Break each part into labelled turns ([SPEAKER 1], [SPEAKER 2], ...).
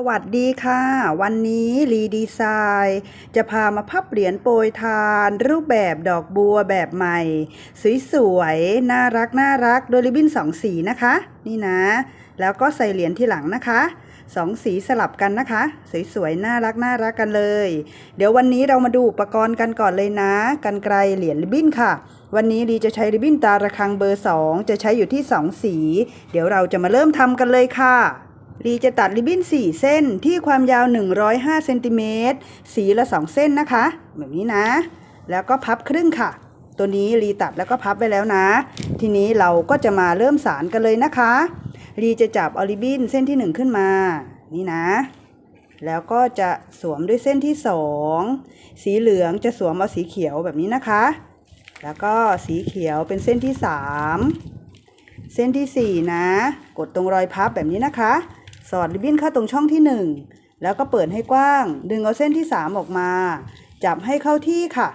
[SPEAKER 1] สวัสดีค่ะ วันนี้รีดีไซน์จะพามาพับเหรียญโปรยทาน รูปแบบดอกบัวแบบใหม่ สวยๆ น่ารักน่ารักโดยริบบิ้นสองสีนะคะ นี่นะ แล้วก็ใส่เหรียญที่หลังนะคะสองสีสลับกันนะคะ สวยๆ น่ารักน่ารักกันเลย เดี๋ยววันนี้เรามาดูอุปกรณ์กันก่อนเลยนะกันไกลเหรียญริบบิ้นค่ะ วันนี้ดีจะใช้ริบบิ้นตาระฆังเบอร์ 2 จะใช้อยู่ที่ 2 สี เดี๋ยวเราจะมาเริ่มทำกันเลยค่ะ ลีจะตัดริบบิ้น 4 เส้นที่ความยาว 105เซนติเมตรสีละ 2 เส้นนะคะ แบบนี้นะ แล้วก็พับครึ่งค่ะ ตัวนี้ลีตัดแล้วก็พับไปแล้วนะ ทีนี้เราก็จะมาเริ่มสารกันเลยนะคะลีจะจับเอริบบิ้นเส้นที่ 1 ขึ้นมา นี่นะ แล้วก็จะสวมด้วยเส้นที่ 2 สีเหลืองจะสวมเอาสีเขียวแบบนี้นะคะ แล้วก็สีเขียวเป็นเส้นที่ 3 เส้นที่ 4 นะ กดตรงรอยพับแบบนี้นะคะ สอดริบบิ้นเข้าตรงช่องที่ 1 แล้วก็เปิดให้กว้าง ดึงเอาเส้นที่ 3 ออกมา จับให้เข้าที่ค่ะ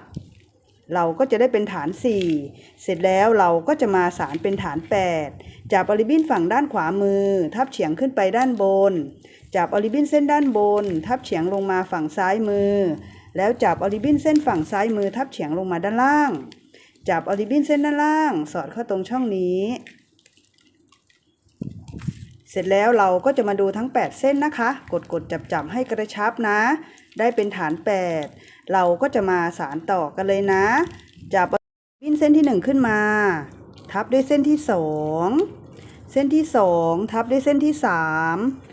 [SPEAKER 1] เราก็จะได้เป็นฐาน 4 เสร็จแล้วเราก็จะมาสารเป็นฐาน 8 จับอาริบบิ้นฝั่งด้านขวามือ ทับเฉียงขึ้นไปด้านบน จับอาริบบิ้นเส้นด้านบน ทับเฉียงลงมาฝั่งซ้ายมือ แล้วจับอาริบบิ้นเส้นฝั่งซ้ายมือ ทับเฉียงลงมาด้านล่าง จับอาริบบิ้นเส้นด้านล่าง สอดเข้าตรงช่องนี้ เสร็จแล้วเราก็จะมาดูทั้ง 8 เส้นนะคะ กดกดจับจับให้กระชับนะ ได้เป็นฐาน 8 เราก็จะมาสารต่อกันเลยนะ จับวิ่นเส้นที่ 1 ขึ้นมา ทับด้วยเส้นที่ 2 เส้นที่ 2 ทับด้วยเส้นที่ 3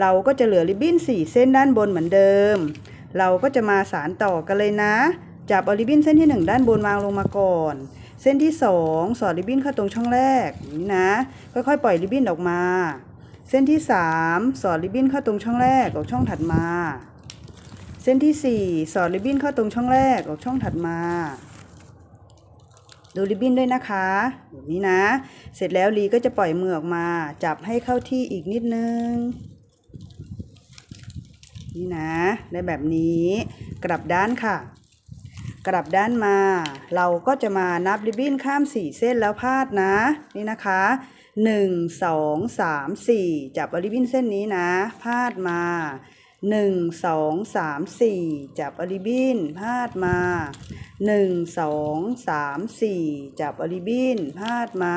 [SPEAKER 1] เราก็จะเหลือริบบิ้น 4 เส้นด้านบนเหมือนเดิม เราก็จะมาสารต่อกันเลยนะ จับเอาริบบิ้นเส้นที่ 1 ด้านบนวางลงมาก่อน เส้นที่ 2 สอดริบบิ้นเข้าตรงช่องแรกอย่างนี้นะ ค่อยๆปล่อยริบบิ้นออกมา เส้นที่ 3 สอดริบบิ้นเข้าตรงช่องแรกออกช่องถัดมา เส้นที่ 4 สอดริบบิ้นเข้าตรงช่องแรกออกช่องถัดมาดูริบบิ้นด้วยนะคะแบบนี้นะ เสร็จแล้วลีก็จะปล่อยมือออกมา จับให้เข้าที่อีกนิดนึง นี่นะ ได้แบบนี้ กลับด้านค่ะ กลับด้านมา เราก็จะมานับริบบิ้นข้าม4เส้นแล้วพาดนะ นี่นะคะ1 2 3 4จับเอาริบบิ้นเส้นนี้นะ พาดมา1 2 3 4จับเอาริบบิ้นพาดมา1 2 3 4จับเอาริบบิ้นพาดมา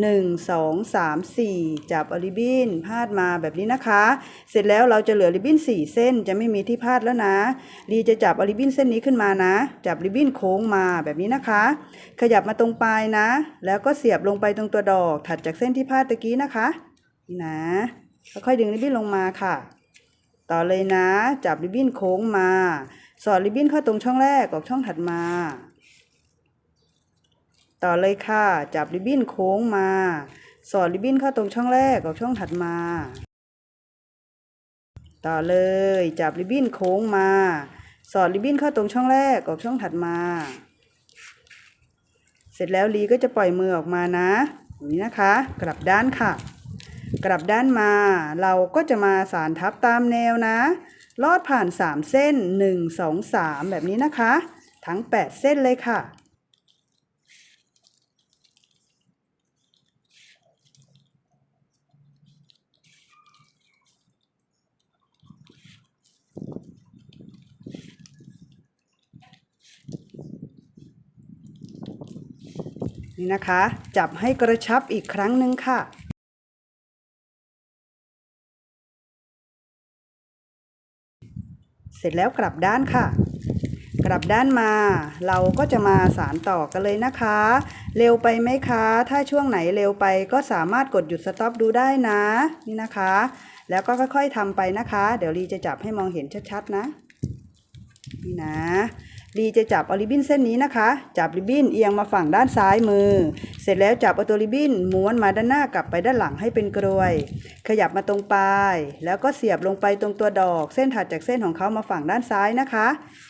[SPEAKER 1] 1 2 3 4 จับอาริบบิ้นพาดมาแบบนี้นะคะ เสร็จแล้วเราจะเหลือริบบิ้น 4 เส้นจะไม่มีที่พาดแล้วนะลีจะจับอาริบบิ้นเส้นนี้ขึ้นมานะ จับริบบิ้นโค้งมาแบบนี้นะคะ ขยับมาตรงปลายนะ แล้วก็เสียบลงไปตรงตัวดอก ถัดจากเส้นที่พาดตะกี้นะคะนี่นะค่อยๆดึงริบบิ้นลงมาค่ะ ต่อเลยนะ จับริบบิ้นโค้งมา สอดริบบิ้นเข้าตรงช่องแรกออกช่องถัดมา ต่อเลยค่ะ จับริบบิ้นโค้งมา สอดริบบิ้นเข้าตรงช่องแรกออกช่องถัดมา ต่อเลย จับริบบิ้นโค้งมา สอดริบบิ้นเข้าตรงช่องแรกออกช่องถัดมา เสร็จแล้วลีก็จะปล่อยมือออกมานะอย่างนี้นะคะ กลับด้านค่ะ กลับด้านมา เราก็จะมาสารทับตามแนวนะ ลอดผ่าน 3 เส้น 1 2 3 แบบนี้นะคะ ทั้ง 8 เส้นเลยค่ะ นี่นะคะ จับให้กระชับอีกครั้งหนึ่งค่ะ เสร็จแล้วกลับด้านค่ะ กลับด้านมา เราก็จะมาสารต่อกันเลยนะคะ เร็วไปไหมคะ ถ้าช่วงไหนเร็วไปก็สามารถกดหยุดสต็อปดูได้นะ นี่นะคะ แล้วก็ค่อยๆทำไปนะคะ เดี๋ยวลีจะจับให้มองเห็นชัดๆนะ นี่นะ ลีจะจับเอาริบบิ้นเส้นนี้นะคะ จับริบบิ้นเอียงมาฝั่งด้านซ้ายมือ เสร็จแล้วจับเอาตัวริบบิ้นม้วนมาด้านหน้ากลับไปด้านหลังให้เป็นกรวย ขยับมาตรงปลาย แล้วก็เสียบลงไปตรงตัวดอก เส้นถัดจากเส้นของเขามาฝั่งด้านซ้ายนะคะ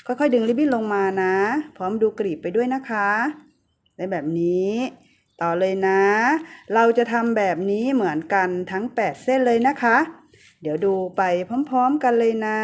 [SPEAKER 1] ค่อยๆดึงริบบิ้นลงมานะ พร้อมดูกรีบไปด้วยนะคะได้แบบนี้ต่อเลยนะ เราจะทำแบบนี้เหมือนกันทั้ง 8 เส้นเลยนะคะ เดี๋ยวดูไปพร้อมๆกันเลยนะ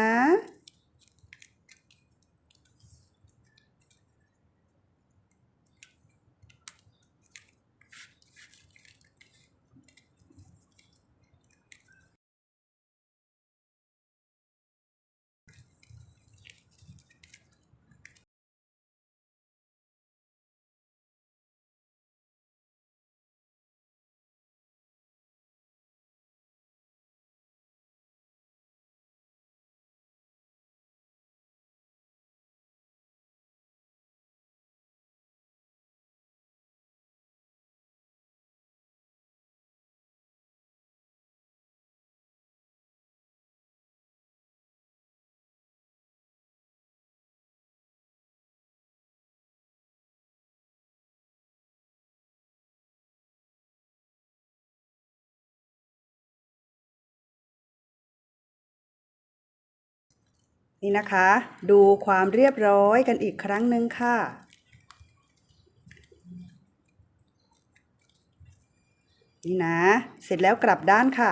[SPEAKER 1] นี่นะคะ ดูความเรียบร้อยกันอีกครั้งหนึ่งค่ะ นี่นะ เสร็จแล้วกลับด้านค่ะ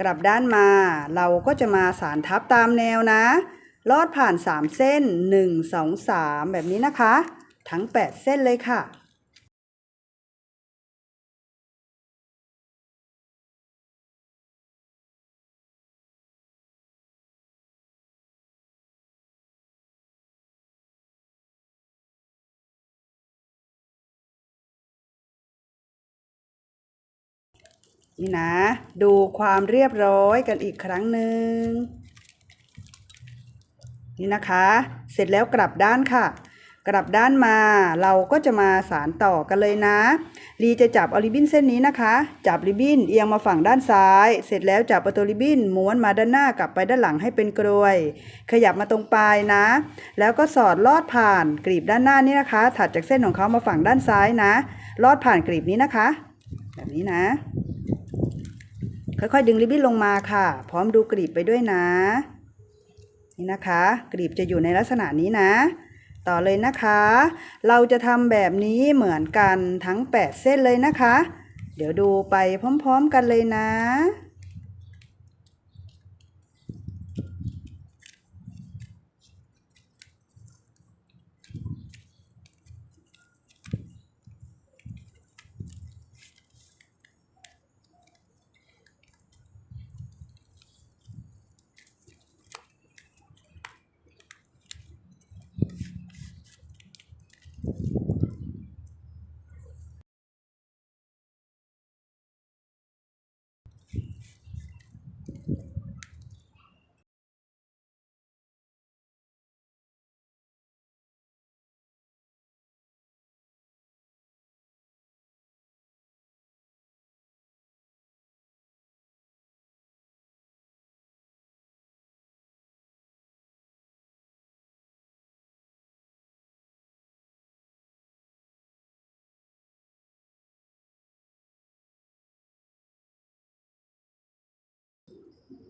[SPEAKER 1] กลับด้านมา เราก็จะมาสารทับตามแนวนะ ลอดผ่าน 3 เส้น 1 2 3 แบบนี้นะคะ ทั้ง 8 เส้นเลยค่ะ นี่นะ ดูความเรียบร้อยกันอีกครั้งหนึ่งนี่นะคะ เสร็จแล้วกลับด้านค่ะ กลับด้านมาเราก็จะมาสารต่อกันเลยนะ ลีจะจับเอาริบบิ้นเส้นนี้นะคะ จับริบบิ้นเอียงมาฝั่งด้านซ้าย เสร็จแล้วจับเอาตัวริบบิ้นม้วนมาด้านหน้ากลับไปด้านหลังให้เป็นกรวย ขยับมาตรงปลายนะ แล้วก็สอดลอดผ่านกรีบด้านหน้านี่นะคะ ถัดจากเส้นของเขามาฝั่งด้านซ้ายนะ ลอดผ่านกรีบนี้นะคะ แบบนี้นะ ค่อยๆ ดึงริบบิ้นลงมาค่ะ พร้อมดูกรีบไปด้วยนะ นี่นะคะ กรีบจะอยู่ในลักษณะนี้นะ ต่อเลยนะคะ เราจะทำแบบนี้เหมือนกันทั้ง 8 เส้นเลยนะคะ เดี๋ยวดูไปพร้อม ๆ กันเลยนะ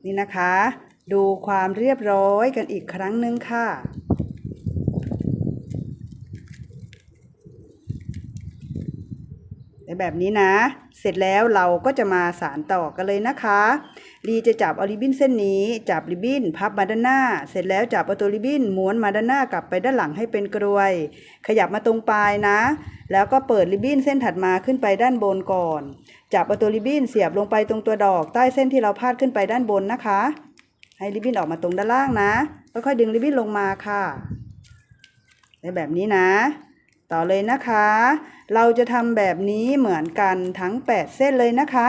[SPEAKER 1] นี่นะคะ ดูความเรียบร้อยกันอีกครั้งหนึ่งค่ะ แบบนี้นะ เสร็จแล้วเราก็จะมาสารต่อกันเลยนะคะ ลีจะจับเอาริบบิ้นเส้นนี้ จับริบบิ้นพับมาด้านหน้า เสร็จแล้วจับเอาตัวริบบิ้นม้วนมาด้านหน้ากลับไปด้านหลังให้เป็นกรวย ขยับมาตรงปลายนะ แล้วก็เปิดริบบิ้นเส้นถัดมาขึ้นไปด้านบนก่อน จับเอาตัวริบบิ้นเสียบลงไปตรงตัวดอก ใต้เส้นที่เราพาดขึ้นไปด้านบนนะคะ ให้ริบบิ้นออกมาตรงด้านล่างนะค่อยๆดึงริบบิ้นลงมาค่ะในแบบนี้นะต่อเลยนะคะ เราจะทำแบบนี้เหมือนกันทั้ง 8 เส้นเลยนะคะ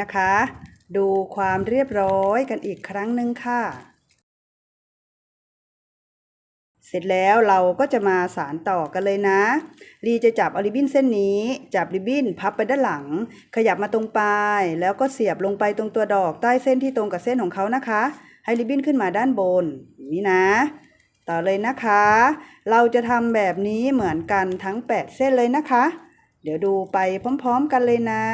[SPEAKER 1] นะคะ ดูความเรียบร้อยกันอีกครั้งหนึ่งค่ะ เสร็จแล้วเราก็จะมาสารต่อกันเลยนะลีจะจับอาริบบิ้นเส้นนี้ จับริบบิ้นพับไปด้านหลัง ขยับมาตรงปลาย แล้วก็เสียบลงไปตรงตัวดอกใต้เส้นที่ตรงกับเส้นของเขานะคะ ให้ริบบิ้นขึ้นมาด้านบนนี้นะต่อเลยนะคะ เราจะทำแบบนี้เหมือนกันทั้ง 8 เส้นเลยนะคะ เดี๋ยวดูไปพร้อม ๆ กันเลยนะ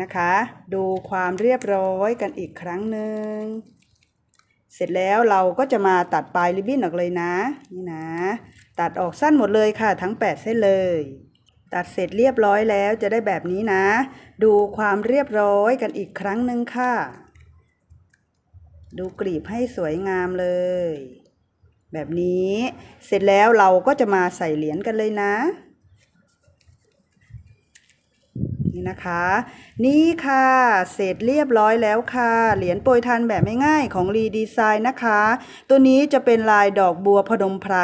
[SPEAKER 1] นะคะ ดูความเรียบร้อยกันอีกครั้งหนึ่ง เสร็จแล้วเราก็จะมาตัดปลายริบบิ้นออกเลยนะ นี่นะ ตัดออกสั้นหมดเลยค่ะ ทั้ง 8 เส้นเลย ตัดเสร็จเรียบร้อยแล้วจะได้แบบนี้นะ ดูความเรียบร้อยกันอีกครั้งหนึ่งค่ะ ดูกลีบให้สวยงามเลย แบบนี้ เสร็จแล้วเราก็จะมาใส่เหรียญกันเลยนะ นี่นะคะ นี่ค่ะ เสร็จเรียบร้อยแล้วค่ะ เหรียญโปรยทานแบบไม่ง่ายของรีดีไซน์นะคะ ตัวนี้จะเป็นลายดอกบัวพนมไพร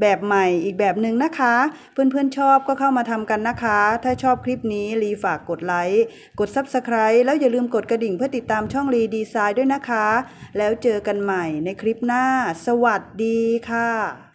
[SPEAKER 1] แบบใหม่อีกแบบหนึ่งนะคะ เพื่อนๆชอบก็เข้ามาทำกันนะคะ ถ้าชอบคลิปนี้รีฝากกดไลค์กด Subscribe แล้วอย่าลืมกดกระดิ่งเพื่อติดตามช่องรีดีไซน์ด้วยนะคะ แล้วเจอกันใหม่ในคลิปหน้า สวัสดีค่ะ